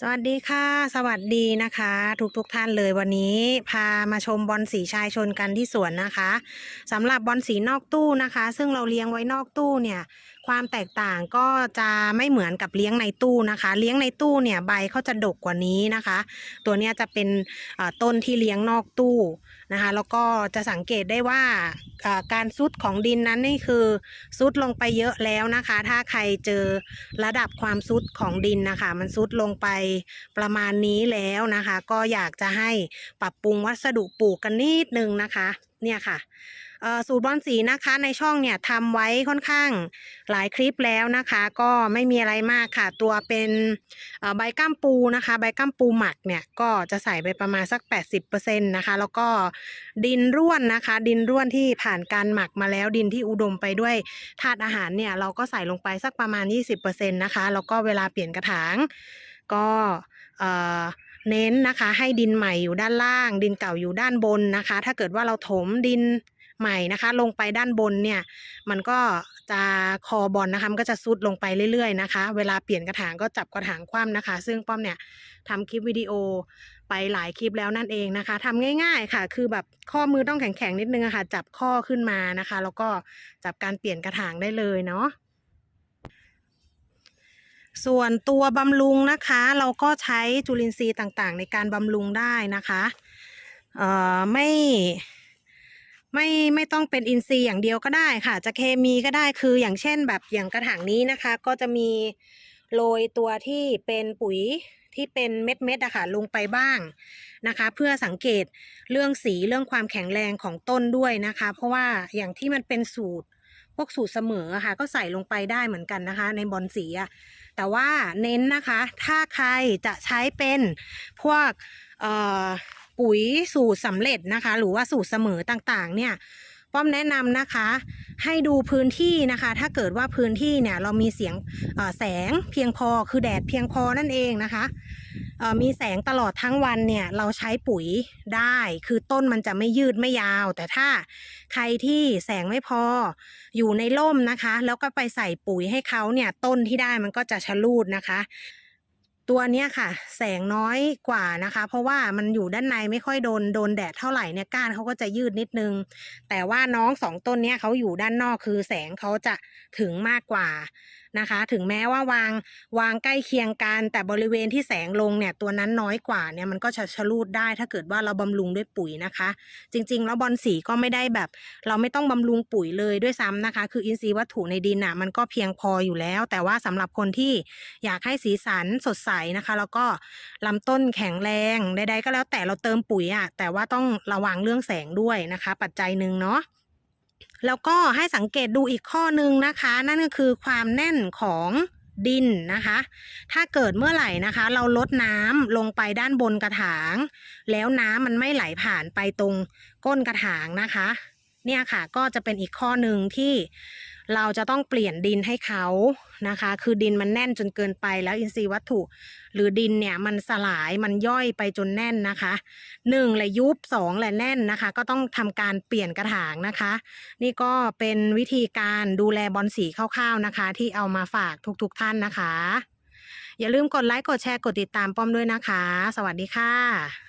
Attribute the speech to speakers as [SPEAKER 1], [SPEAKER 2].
[SPEAKER 1] สวัสดีค่ะ สวัสดีนะคะ ทุกทุกท่านเลยวันนี้พามาชมบอลสีชายชนกันที่สวนนะคะสำหรับบอลสีนอกตู้นะคะ ซึ่งเราเลี้ยงไว้นอกตู้เนี่ย ความแตกต่างก็จะไม่เหมือนกับเลี้ยงในตู้นะคะ เลี้ยงในตู้เนี่ยใบเขาจะดกกว่านี้นะคะ ตัวเนี้ยจะเป็นต้นที่เลี้ยงนอกตู้นะคะ แล้วก็จะสังเกตได้ว่าการซุดของดินนั้นนี่คือซุดลงไปเยอะแล้วนะคะ ถ้าใครเจอระดับความซุดของดินนะคะ มันซุดลงไปประมาณนี้แล้วนะคะ ก็อยากจะให้ปรับปรุงวัสดุปลูกกันนิดนึงนะคะ เนี่ยค่ะ สูตรบอลสีนะคะในช่องเนี่ยทำไว้ค่อนข้างหลายคลิปแล้วนะคะ ก็ไม่มีอะไรมากค่ะ ตัวเป็นใบก้ามปูนะคะ ใบก้ามปูหมักเนี่ยก็จะใส่ไปประมาณสัก 80%นะคะ แล้วก็ดินร่วนนะคะ ดินร่วนที่ผ่านการหมักมาแล้วดินที่อุดมไปด้วยธาตุอาหารเนี่ยเราก็ใส่ลงไปสักประมาณ 20%นะคะแล้วก็เวลาเปลี่ยนกระถางก็เอ่อเน้นนะคะให้ดินใหม่อยู่ด้านล่าง ดินเก่าอยู่ด้านบนนะคะ ถ้าเกิดว่าเราถมดิน ใหม่นะคะ ลงไปด้านบนเนี่ย มันก็จะคอบอลนะคะมันก็จะซุดลงไปเรื่อยๆนะคะ เวลาเปลี่ยนกระถางก็จับกระถางคว่ำนะคะ ซึ่งป้อมเนี่ยทำคลิปวิดีโอไปหลายคลิปแล้วนั่นเองนะคะทำง่าย ๆค่ะ คือแบบข้อมือต้องแข็งๆนิดนึงะค่ะ จับข้อขึ้นมานะคะ แล้วก็จับการเปลี่ยนกระถางได้เลยเนาะส่วนตัวบำรุงนะคะ เราก็ใช้จุลินทรีย์ต่างๆ ในการบำรุงได้นะคะ เอ่อไม่ ไม่ไม่ต้องเป็นอินทรีย์อย่างเดียวก็ได้ค่ะ จะเคมีก็ได้คืออย่างเช่นแบบอย่างกระถางนี้นะคะ ก็จะมีโรยตัวที่เป็นปุ๋ยที่เป็นเม็ดเม็ดอะค่ะลงไปบ้างนะคะ เพื่อสังเกตเรื่องสีเรื่องความแข็งแรงของต้นด้วยนะคะ เพราะว่าอย่างที่มันเป็นสูตรพวกสูตรเสมอะค่ะ ก็ใส่ลงไปได้เหมือนกันนะคะ ในบอลสีอะแต่ว่าเน้นนะคะ ถ้าใครจะใช้เป็นพวกเอ่อ ปุ๋ยสูตรสำเร็จนะคะ หรือว่าสูตรเสมอต่างๆ เนี่ยป้อมแนะนำนะคะ ให้ดูพื้นที่นะคะ ถ้าเกิดว่าพื้นที่เนี่ยเรามีเสียงแสงเพียงพอคือแดดเพียงพอนั่นเองนะคะมีแสงตลอดทั้งวันเนี่ยเราใช้ปุ๋ยได้ คือต้นมันจะไม่ยืดไม่ยาว แต่ถ้าใครที่แสงไม่พออยู่ในร่มนะคะ แล้วก็ไปใส่ปุ๋ยให้เขาเนี่ยต้นที่ได้มันก็จะชะลูดนะคะ ตัวเนี้ยค่ะ แสงน้อยกว่านะคะ เพราะว่ามันอยู่ด้านในไม่ค่อยโดนโดนแดดเท่าไหร่เนี่ยก้านเขาก็จะยืดนิดนึง แต่ว่าน้องสองต้นเนี้ยเขาอยู่ด้านนอกคือแสงเขาจะถึงมากกว่า นะคะ ถึงแม้ว่าวางวางใกล้เคียงกัน แต่บริเวณที่แสงลงเนี่ยตัวนั้นน้อยกว่าเนี่ยมันก็จะชะลูดได้ ถ้าเกิดว่าเราบำรุงด้วยปุ๋ยนะคะ จริง ๆ แล้วบอลสีก็ไม่ได้แบบ เราไม่ต้องบำรุงปุ๋ยเลยด้วยซ้ำนะคะ คืออินทรีย์วัตถุในดินอะมันก็เพียงพออยู่แล้ว แต่ว่าสำหรับคนที่อยากให้สีสันสดใสนะคะ แล้วก็ลำต้นแข็งแรงใดๆก็แล้วแต่เราเติมปุ๋ยอะแต่ว่าต้องระวังเรื่องแสงด้วยนะคะ ปัจจัยหนึ่งเนาะ แล้วก็ให้สังเกตดูอีกข้อหนึ่งนะคะ นั่นก็คือความแน่นของดินนะคะ ถ้าเกิดเมื่อไหร่นะคะ เราลดน้ำลงไปด้านบนกระถาง แล้วน้ำมันไม่ไหลผ่านไปตรงก้นกระถางนะคะ เนี่ยค่ะก็จะเป็นอีกข้อหนึ่งที่เราจะต้องเปลี่ยนดินให้เขานะคะ คือดินมันแน่นจนเกินไปแล้วอินทรีย์วัตถุ หรือดินเนี่ยมันสลายมันย่อยไปจนแน่นนะคะหนึ่งแหละยุบสองแหละแน่นนะคะ ก็ต้องทำการเปลี่ยนกระถางนะคะ นี่ก็เป็นวิธีการดูแลบอลสีคร่าวๆนะคะ ที่เอามาฝากทุกๆท่านนะคะ อย่าลืมกดไลค์กดแชร์กดติดตามป้อมด้วยนะคะ สวัสดีค่ะ